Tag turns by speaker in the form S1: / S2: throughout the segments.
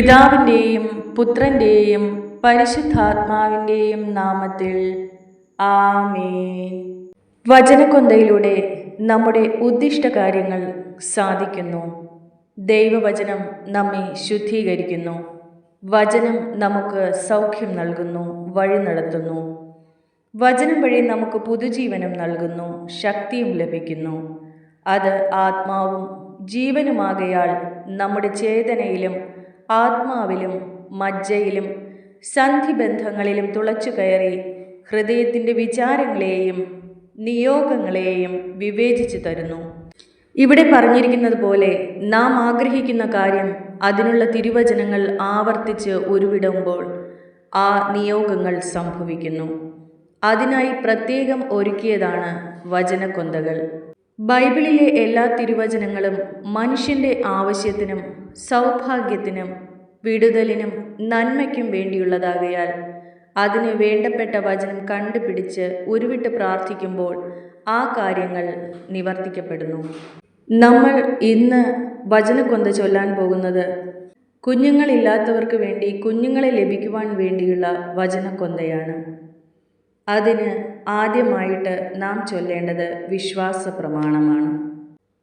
S1: പിതാവിന്റെയും പുത്രന്റെയും പരിശുദ്ധാത്മാവിന്റെയും നാമത്തിൽ. ആമേ വചനക്കൊന്തയിലൂടെ നമ്മുടെ ഉദ്ദിഷ്ട കാര്യങ്ങൾ സാധിക്കുന്നു. ദൈവവചനം നമ്മെ ശുദ്ധീകരിക്കുന്നു. വചനം നമുക്ക് സൗഖ്യം നൽകുന്നു വഴി നടത്തുന്നു. വചനം വഴി നമുക്ക് പുതുജീവനം നൽകുന്നു ശക്തിയും ലഭിക്കുന്നു. അത് ആത്മാവും ജീവനുമാകയാൽ നമ്മുടെ ചേതനയിലും ആത്മാവിലും മജ്ജയിലും സന്ധിബന്ധങ്ങളിലും തുളച്ചു കയറി ഹൃദയത്തിന്റെ വിചാരങ്ങളെയും നിയോഗങ്ങളെയും വിവേചിച്ചു തരുന്നു. ഇവിടെ പറഞ്ഞിരിക്കുന്നത് പോലെ നാം ആഗ്രഹിക്കുന്ന കാര്യം അതിനുള്ള തിരുവചനങ്ങൾ ആവർത്തിച്ച് ഉരുവിടുമ്പോൾ ആ നിയോഗങ്ങൾ സംഭവിക്കുന്നു. അതിനായി പ്രത്യേകം ഒരുക്കിയതാണ് വചനക്കൊന്തകൾ. ബൈബിളിലെ എല്ലാ തിരുവചനങ്ങളും മനുഷ്യന്റെ ആവശ്യത്തിനും സൗഭാഗ്യത്തിനും വിടുതലിനും നന്മയ്ക്കും വേണ്ടിയുള്ളതാകയാൽ അതിന് വേണ്ടപ്പെട്ട വചനം കണ്ടുപിടിച്ച് ഉരുവിട്ട് പ്രാർത്ഥിക്കുമ്പോൾ ആ കാര്യങ്ങൾ നിവർത്തിക്കപ്പെടുന്നു. നമ്മൾ ഇന്ന് വചനക്കൊന്ത ചൊല്ലാൻ പോകുന്നത് കുഞ്ഞുങ്ങളില്ലാത്തവർക്ക് വേണ്ടി കുഞ്ഞുങ്ങളെ ലഭിക്കുവാൻ വേണ്ടിയുള്ള വചനക്കൊന്തയാണ്. അതിന് ആദ്യമായിട്ട് നാം ചൊല്ലേണ്ടത് വിശ്വാസ പ്രമാണമാണ്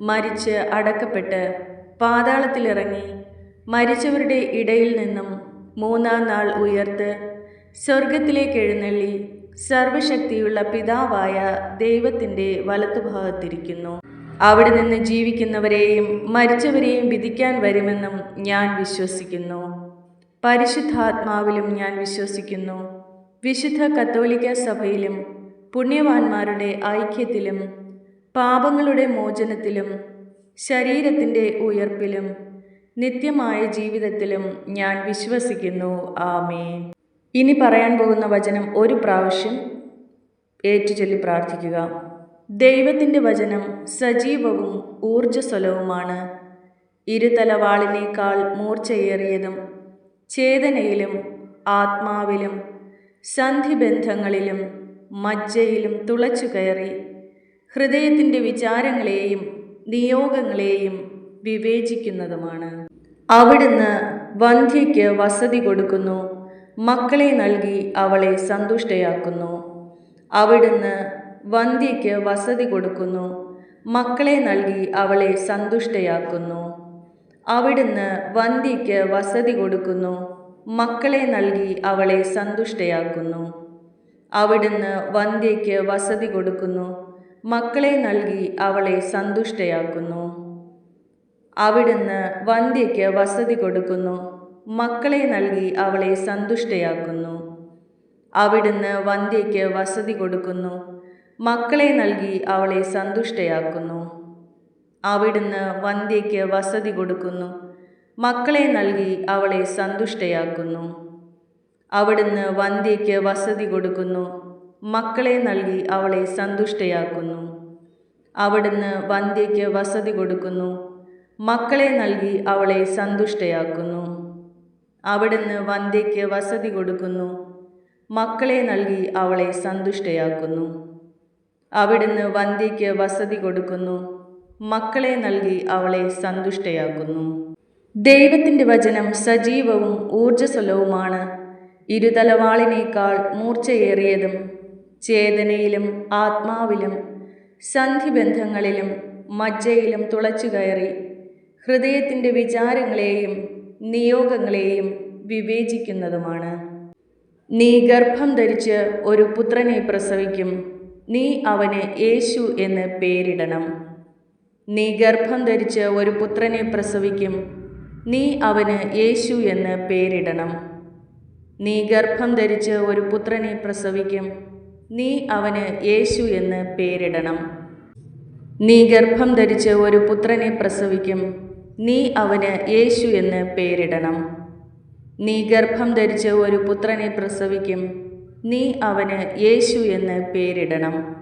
S1: മരിച്ച് അടക്കപ്പെട്ട് പാതാളത്തിലിറങ്ങി മരിച്ചവരുടെ ഇടയിൽ നിന്നും മൂന്നാം നാൾ ഉയർത്ത് സ്വർഗത്തിലേക്ക് എഴുന്നള്ളി സർവശക്തിയുള്ള പിതാവായ ദൈവത്തിന്റെ വലത്തുഭാഗത്തിരിക്കുന്നു. അവിടെ നിന്ന് ജീവിക്കുന്നവരെയും മരിച്ചവരെയും വിധിക്കാൻ വരുമെന്നും ഞാൻ വിശ്വസിക്കുന്നു. പരിശുദ്ധാത്മാവിലും ഞാൻ വിശ്വസിക്കുന്നു. വിശുദ്ധ കത്തോലിക്ക സഭയിലും പുണ്യവാന്മാരുടെ ഐക്യത്തിലും പാപങ്ങളുടെ മോചനത്തിലും ശരീരത്തിന്റെ ഉയർപ്പിലും നിത്യമായ ജീവിതത്തിലും ഞാൻ വിശ്വസിക്കുന്നു. ആമേ ഇനി പറയാൻ പോകുന്ന വചനം ഒരു പ്രാവശ്യം ഏറ്റുചൊല്ലി പ്രാർത്ഥിക്കുക. ദൈവത്തിന്റെ വചനം സജീവവും ഊർജസ്വലവുമാണ്. ഇരുതലവാളിനേക്കാൾ മൂർച്ചയേറിയതും ചേതനയിലും ആത്മാവിലും സന്ധിബന്ധങ്ങളിലും മജ്ജയിലും തുളച്ചു കയറി ഹൃദയത്തിന്റെ വിചാരങ്ങളെയും നിയോഗങ്ങളെയും വിവേചിക്കുന്നതുമാണ്. അവിടുന്ന് വന്ധ്യയ്ക്ക് വസതി കൊടുക്കുന്നു. മക്കളെ നൽകി അവളെ സന്തുഷ്ടയാക്കുന്നു. അവിടുന്ന് വന്ധ്യയ്ക്ക് വസതി കൊടുക്കുന്നു. മക്കളെ നൽകി അവളെ സന്തുഷ്ടയാക്കുന്നു. അവിടുന്ന് വന്ധ്യയ്ക്ക് വസതി കൊടുക്കുന്നു. മക്കളെ നൽകി അവളെ സന്തുഷ്ടയാക്കുന്നു. അവിടുന്ന് വന്ധ്യയ്ക്ക് വസതി കൊടുക്കുന്നു. മക്കളെ നൽകി അവളെ സന്തുഷ്ടയാക്കുന്നു. അവിടുന്ന് വന്ധ്യയ്ക്ക് വസതി കൊടുക്കുന്നു. മക്കളെ നൽകി അവളെ സന്തുഷ്ടയാക്കുന്നു. അവിടുന്ന് വന്ധ്യയ്ക്ക് വസതി കൊടുക്കുന്നു. മക്കളെ നൽകി അവളെ സന്തുഷ്ടയാക്കുന്നു. അവിടുന്ന് വന്ധ്യയ്ക്ക് വസതി കൊടുക്കുന്നു. മക്കളെ നൽകി അവളെ സന്തുഷ്ടയാക്കുന്നു. അവിടുന്ന് വന്ധ്യയ്ക്ക് വസതി കൊടുക്കുന്നു. മക്കളെ നൽകി അവളെ സന്തുഷ്ടയാക്കുന്നു. അവിടുന്ന് വന്ധ്യയ്ക്ക് വസതി കൊടുക്കുന്നു. മക്കളെ നൽകി അവളെ സന്തുഷ്ടയാക്കുന്നു. അവിടുന്ന് വന്ധ്യയ്ക്ക് വസതി കൊടുക്കുന്നു. മക്കളെ നൽകി അവളെ സന്തുഷ്ടയാക്കുന്നു. അവിടുന്ന് വന്ധ്യയ്ക്ക് വസതി കൊടുക്കുന്നു. മക്കളെ നൽകി അവളെ സന്തുഷ്ടയാക്കുന്നു. ദൈവത്തിന്റെ വചനം സജീവവും ഊർജസ്വലവുമാണ്. ഇരുതലവാളിനേക്കാൾ മൂർച്ചയേറിയതും ചേതനയിലും ആത്മാവിലും സന്ധിബന്ധങ്ങളിലും മജ്ജയിലും തുളച്ചു കയറി ഹൃദയത്തിന്റെ വിചാരങ്ങളെയും നിയോഗങ്ങളെയും വിവേചിക്കുന്നതുമാണ്. നീ ഗർഭം ധരിച്ച് ഒരു പുത്രനെ പ്രസവിക്കും. നീ അവന് യേശു എന്ന് പേരിടണം. നീ ഗർഭം ധരിച്ച് ഒരു പുത്രനെ പ്രസവിക്കും. നീ അവന് യേശു എന്ന് പേരിടണം. നീ ഗർഭം ധരിച്ച് ഒരു പുത്രനെ പ്രസവിക്കും. നീ അവന് യേശു എന്ന് പേരിടണം. നീ ഗർഭം ധരിച്ച് ഒരു പുത്രനെ പ്രസവിക്കും. നീ അവന് യേശു എന്ന് പേരിടണം. നീ ഗർഭം ധരിച്ച് ഒരു പുത്രനെ പ്രസവിക്കും. നീ അവന് യേശു എന്ന് പേരിടണം.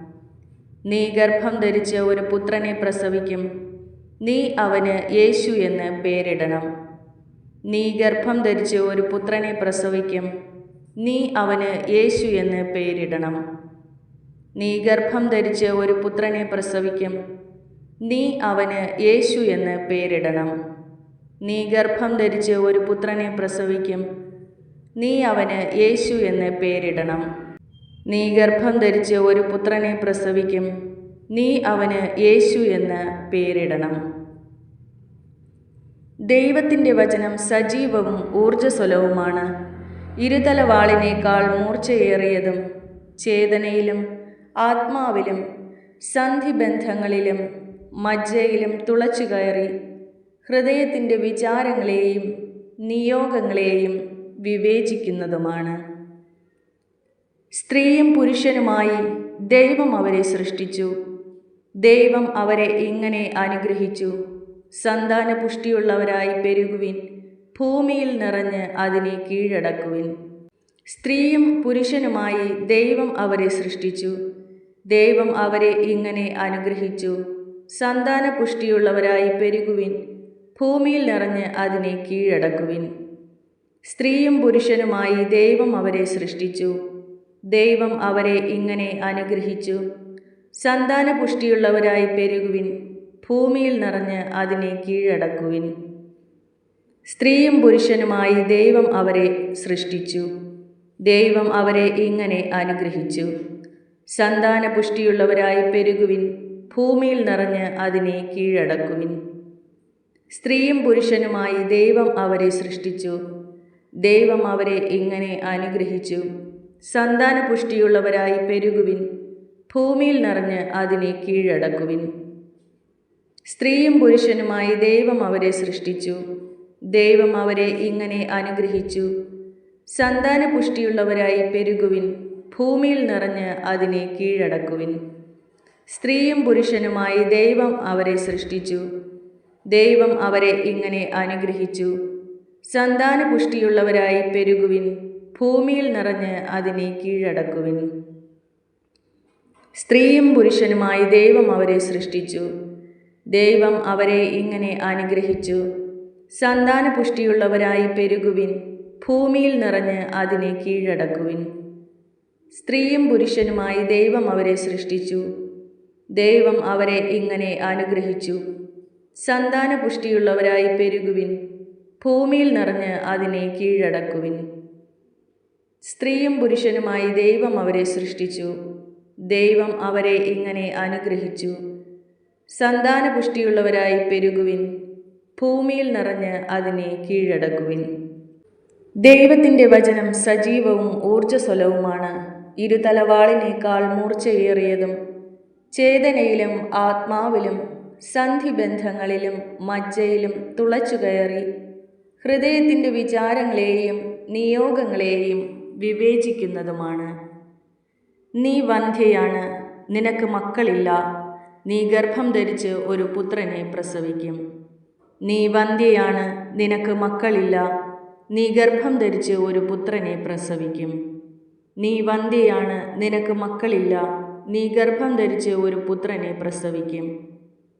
S1: നീ ഗർഭം ധരിച്ച് ഒരു പുത്രനെ പ്രസവിക്കും. നീ അവന് യേശു എന്ന് പേരിടണം. നീ ഗർഭം ധരിച്ച് ഒരു പുത്രനെ പ്രസവിക്കും. നീ അവന് യേശു എന്ന് പേരിടണം. നീ ഗർഭം ധരിച്ച് ഒരു പുത്രനെ പ്രസവിക്കും. നീ അവന് യേശു എന്ന് പേരിടണം. നീ ഗർഭം ധരിച്ച് ഒരു പുത്രനെ പ്രസവിക്കും. നീ അവന് യേശു എന്ന് പേരിടണം. നീ ഗർഭം ധരിച്ച് ഒരു പുത്രനെ പ്രസവിക്കും. നീ അവന് യേശു എന്ന് പേരിടണം. ദൈവത്തിന്റെ വചനം സജീവവും ഊർജസ്വലവുമാണ്. ഇരുതല വാളിനേക്കാൾ മൂർച്ചയേറിയതും ചേതനയിലും ആത്മാവിലും സന്ധിബന്ധങ്ങളിലും മജ്ജയിലും തുളച്ചു കയറി ഹൃദയത്തിന്റെ വിചാരങ്ങളെയും നിയോഗങ്ങളെയും വിവേചിക്കുന്നതുമാണ്. സ്ത്രീയും പുരുഷനുമായി ദൈവം അവരെ സൃഷ്ടിച്ചു. ദൈവം അവരെ ഇങ്ങനെ അനുഗ്രഹിച്ചു. സന്താന പുഷ്ടിയുള്ളവരായി പെരുകുവിൻ. ഭൂമിയിൽ നിറഞ്ഞ് അതിനെ കീഴടക്കുവിൻ. സ്ത്രീയും പുരുഷനുമായി ദൈവം അവരെ സൃഷ്ടിച്ചു. ദൈവം അവരെ ഇങ്ങനെ അനുഗ്രഹിച്ചു. സന്താന പുഷ്ടിയുള്ളവരായി പെരുകുവിൻ. ഭൂമിയിൽ നിറഞ്ഞ് അതിനെ കീഴടക്കുവിൻ. സ്ത്രീയും പുരുഷനുമായി ദൈവം അവരെ സൃഷ്ടിച്ചു. ദൈവം അവരെ ഇങ്ങനെ അനുഗ്രഹിച്ചു. സന്താന പുഷ്ടിയുള്ളവരായി പെരുകുവിൻ. ഭൂമിയിൽ നിറഞ്ഞ് അതിനെ കീഴടക്കുവിൻ. സ്ത്രീയും പുരുഷനുമായി ദൈവം അവരെ സൃഷ്ടിച്ചു. ദൈവം അവരെ ഇങ്ങനെ അനുഗ്രഹിച്ചു. സന്താന പുഷ്ടിയുള്ളവരായി പെരുകുവിൻ ഭൂമിയിൽ നിറഞ്ഞ് അതിനെ കീഴടക്കുവിൻ. സ്ത്രീയും പുരുഷനുമായി ദൈവം അവരെ സൃഷ്ടിച്ചു. ദൈവം അവരെ ഇങ്ങനെ അനുഗ്രഹിച്ചു. സന്താന പുഷ്ടിയുള്ളവരായി പെരുകുവിൻ ഭൂമിയിൽ നിറഞ്ഞ് അതിനെ കീഴടക്കുവിൻ. സ്ത്രീയും പുരുഷനുമായി ദൈവം അവരെ സൃഷ്ടിച്ചു. ദൈവം അവരെ ഇങ്ങനെ അനുഗ്രഹിച്ചു. സന്താന പുഷ്ടിയുള്ളവരായി പെരുകുവിൻ ഭൂമിയിൽ നിറഞ്ഞ് അതിനെ കീഴടക്കുവിൻ. സ്ത്രീയും പുരുഷനുമായി ദൈവം അവരെ സൃഷ്ടിച്ചു. ദൈവം അവരെ ഇങ്ങനെ അനുഗ്രഹിച്ചു. സന്താന പുഷ്ടിയുള്ളവരായി പെരുകുവിൻ ഭൂമിയിൽ നിറഞ്ഞ് അതിനെ കീഴടക്കുവിൻ. സ്ത്രീയും പുരുഷനുമായി ദൈവം അവരെ സൃഷ്ടിച്ചു. ദൈവം അവരെ ഇങ്ങനെ അനുഗ്രഹിച്ചു. സന്താന പുഷ്ടിയുള്ളവരായി പെരുകുവിൻ ഭൂമിയിൽ നിറഞ്ഞ് അതിനെ കീഴടക്കുവിൻ. സ്ത്രീയും പുരുഷനുമായി ദൈവം അവരെ സൃഷ്ടിച്ചു. ദൈവം അവരെ ഇങ്ങനെ അനുഗ്രഹിച്ചു. സന്താനപുഷ്ടിയുള്ളവരായി പെരുകുവിൻ ഭൂമിയിൽ നിറഞ്ഞ് അതിനെ കീഴടക്കുവിൻ. സ്ത്രീയും പുരുഷനുമായി ദൈവം അവരെ സൃഷ്ടിച്ചു. ദൈവം അവരെ ഇങ്ങനെ അനുഗ്രഹിച്ചു. സന്താനപുഷ്ടിയുള്ളവരായി പെരുകുവിൻ ഭൂമിയിൽ നിറഞ്ഞ് അതിനെ കീഴടക്കുവിൻ. ദൈവത്തിന്റെ വചനം സജീവവും ഊർജസ്വലവുമാണ്. ഇരുതലവാളിനേക്കാൾ മൂർച്ചയേറിയതും ചേതനയിലും ആത്മാവിലും സന്ധിബന്ധങ്ങളിലും മജ്ജയിലും തുളച്ചുകയറി ഹൃദയത്തിന്റെ വിചാരങ്ങളെയും നിയോഗങ്ങളെയും വിവേചിക്കുന്നതുമാണ്. നീ വന്ധ്യയാണ് നിനക്ക് മക്കളില്ല. നീ ഗർഭം ധരിച്ച് ഒരു പുത്രനെ പ്രസവിക്കും. നീ വന്ധ്യയാണ് നിനക്ക് മക്കളില്ല. നീ ഗർഭം ധരിച്ച് ഒരു പുത്രനെ പ്രസവിക്കും. നീ വന്ധ്യയാണ് നിനക്ക് മക്കളില്ല. നീ ഗർഭം ധരിച്ച് ഒരു പുത്രനെ പ്രസവിക്കും.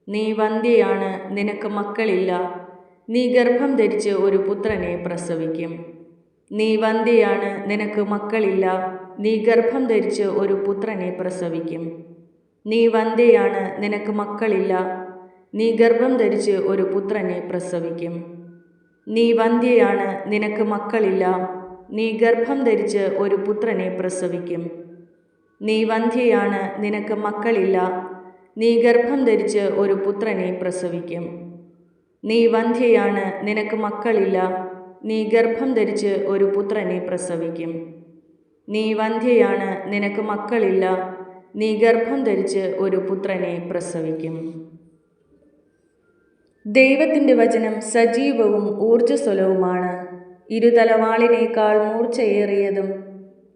S1: നീ വന്ധ്യയാണ് നിനക്ക് മക്കളില്ല. നീ ഗർഭം ധരിച്ച് ഒരു പുത്രനെ പ്രസവിക്കും. നീ വന്ധ്യയാണ് നിനക്ക് മക്കളില്ല. നീ ഗർഭം ധരിച്ച് ഒരു പുത്രനെ പ്രസവിക്കും. നീ വന്ധ്യയാണ് നിനക്ക് മക്കളില്ല. നീ ഗർഭം ധരിച്ച് ഒരു പുത്രനെ പ്രസവിക്കും. നീ വന്ധ്യയാണ് നിനക്ക് മക്കളില്ല. നീ ഗർഭം ധരിച്ച് ഒരു പുത്രനെ പ്രസവിക്കും. നീ വന്ധ്യയാണ് നിനക്ക് മക്കളില്ല. നീ ഗർഭം ധരിച്ച് ഒരു പുത്രനെ പ്രസവിക്കും. നീ വന്ധ്യയാണ് നിനക്ക് മക്കളില്ല. നീ ഗർഭം ധരിച്ച് ഒരു പുത്രനെ പ്രസവിക്കും. നീ വന്ധ്യയാണ് നിനക്ക് മക്കളില്ല. നീ ഗർഭം ധരിച്ച് ഒരു പുത്രനെ പ്രസവിക്കും. ദൈവത്തിന്റെ വചനം സജീവവും ഊർജസ്വലവുമാണ്. ഇരുതലവാളിനേക്കാൾ മൂർച്ചയേറിയതും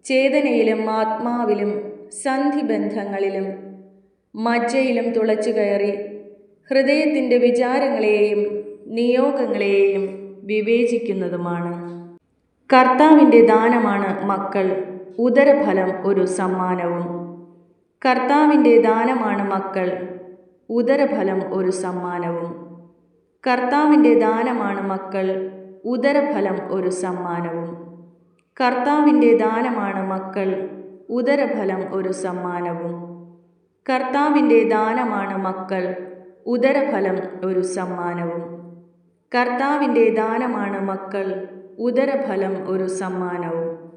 S1: ചേതനയിലും ആത്മാവിലും സന്ധിബന്ധങ്ങളിലും മജ്ജയിലും തുളച്ചു കയറി ഹൃദയത്തിന്റെ വിചാരങ്ങളെയും നിയോഗങ്ങളെയും വിവേചിക്കുന്നതുമാണ്. കർത്താവിന്റെ ദാനമാണ് മക്കൾ ഉദരഫലം ഒരു സമ്മാനവും. കർത്താവിന്റെ ദാനമാണ് മക്കൾ ഉദരഫലം ഒരു സമ്മാനവും. കർത്താവിന്റെ ദാനമാണ് മക്കൾ. ഉദരഫലം ഒരു സമ്മാനവും. കർത്താവിന്റെ ദാനമാണ് മക്കൾ. ഉദരഫലം ഒരു സമ്മാനവും. കർത്താവിന്റെ ദാനമാണ് മക്കൾ. ഉദരഫലം ഒരു സമ്മാനവും. കർത്താവിന്റെ ദാനമാണ് മക്കൾ. ഉദരഫലം ഒരു സമ്മാനവും.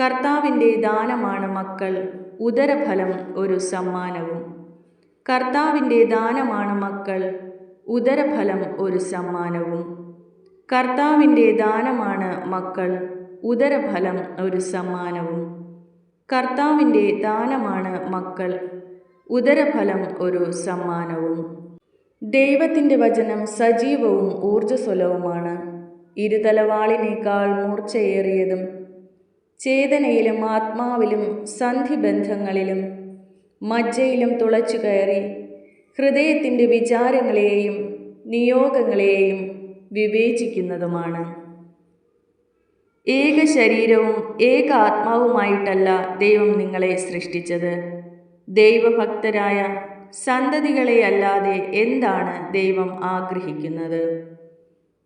S1: കർത്താവിന്റെ ദാനമാണ് മക്കൾ. ഉദരഫലം ഒരു സമ്മാനവും. കർത്താവിന്റെ ദാനമാണ് മക്കൾ. ഉദരഫലം ഒരു സമ്മാനവും. കർത്താവിന്റെ ദാനമാണ് മക്കൾ ഉദരഫലം ഒരു സമ്മാനവും. കർത്താവിന്റെ ദാനമാണ് മക്കൾ ഉദരഫലം ഒരു സമ്മാനവും. ദൈവത്തിന്റെ വചനം സജീവവും ഊർജസ്വലവുമാണ്. ഇരുതലവാളിനേക്കാൾ മൂർച്ചയേറിയതും ചേതനയിലും ആത്മാവിലും സന്ധിബന്ധങ്ങളിലും മജ്ജയിലും തുളച്ചു കയറി ഹൃദയത്തിന്റെ വിചാരങ്ങളെയും നിയോഗങ്ങളെയും വിവേചിക്കുന്നതുമാണ്. ഏക ശരീരവും ഏക ആത്മാവുമായിട്ടല്ല ദൈവം നിങ്ങളെ സൃഷ്ടിച്ചത്. ദൈവഭക്തരായ സന്തതികളെയല്ലാതെ എന്താണ് ദൈവം ആഗ്രഹിക്കുന്നത്?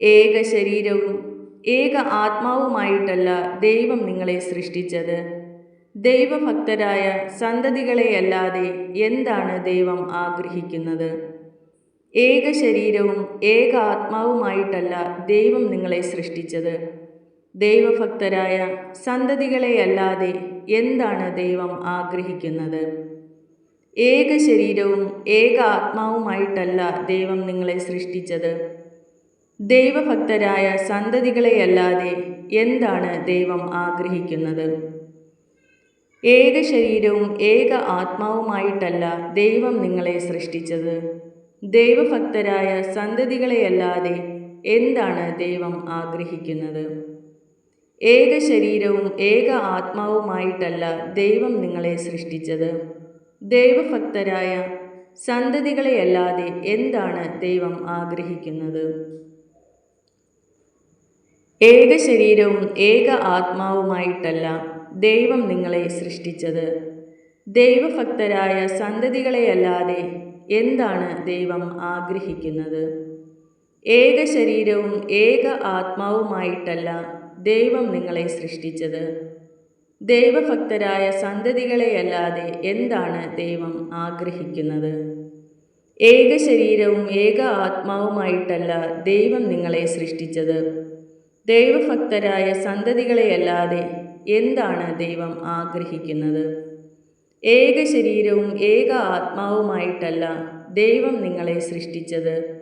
S1: ഏക ശരീരവും ഏക ആത്മാവുമായിട്ടല്ല ദൈവം നിങ്ങളെ സൃഷ്ടിച്ചത്. ദൈവഭക്തരായ സന്തതികളെയല്ലാതെ എന്താണ് ദൈവം ആഗ്രഹിക്കുന്നത്? ഏക ശരീരവും ഏക ആത്മാവുമായിട്ടല്ല ദൈവം നിങ്ങളെ സൃഷ്ടിച്ചത്. ദൈവഭക്തരായ സന്തതികളെയല്ലാതെ എന്താണ് ദൈവം ആഗ്രഹിക്കുന്നത്? ഏക ശരീരവും ഏക ആത്മാവുമായിട്ടല്ല ദൈവം നിങ്ങളെ സൃഷ്ടിച്ചത്. ദൈവഭക്തരായ സന്തതികളെയല്ലാതെ എന്താണ് ദൈവം ആഗ്രഹിക്കുന്നത്? ഏക ശരീരവും ഏക ആത്മാവുമായിട്ടല്ല ദൈവം നിങ്ങളെ സൃഷ്ടിച്ചത്. ദൈവഭക്തരായ സന്തതികളെയല്ലാതെ എന്താണ് ദൈവം ആഗ്രഹിക്കുന്നത്? ഏക ശരീരവും ഏക ആത്മാവുമായിട്ടല്ല ദൈവം നിങ്ങളെ സൃഷ്ടിച്ചത്. ദൈവഭക്തരായ സന്തതികളെയല്ലാതെ എന്താണ് ദൈവം ആഗ്രഹിക്കുന്നത്? ഏക ശരീരവും ഏക ആത്മാവുമായിട്ടല്ല ദൈവം നിങ്ങളെ സൃഷ്ടിച്ചത്. ദൈവഭക്തരായ സന്തതികളെയല്ലാതെ എന്താണ് ദൈവം ആഗ്രഹിക്കുന്നത്? ഏക ശരീരവും ഏക ആത്മാവുമായിട്ടല്ല ദൈവം നിങ്ങളെ സൃഷ്ടിച്ചത്. ദൈവഭക്തരായ സന്തതികളെയല്ലാതെ എന്താണ് ദൈവം ആഗ്രഹിക്കുന്നത്? ഏക ശരീരവും ഏക ആത്മാവുമായിട്ടല്ല ദൈവം നിങ്ങളെ സൃഷ്ടിച്ചത്. ദൈവഭക്തരായ സന്തതികളെയല്ലാതെ എന്താണ് ദൈവം ആഗ്രഹിക്കുന്നത്? ഏക ശരീരവും ഏക ആത്മാവുമായിട്ടല്ല ദൈവം നിങ്ങളെ സൃഷ്ടിച്ചത്.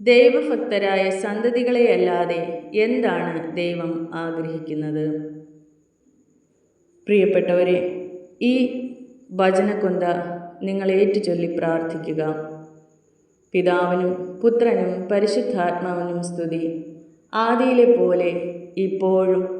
S1: ദൈവഭക്തരായ സന്തതികളെയല്ലാതെ എന്താണ് ദൈവം ആഗ്രഹിക്കുന്നത്? പ്രിയപ്പെട്ടവരെ ഈ വചനക്കൊന്ത നിങ്ങൾ ഏറ്റുചൊല്ലി പ്രാർത്ഥിക്കുക. പിതാവിനും പുത്രനും പരിശുദ്ധാത്മാവിനും സ്തുതി. ആദിയിലെ പോലെ ഇപ്പോഴും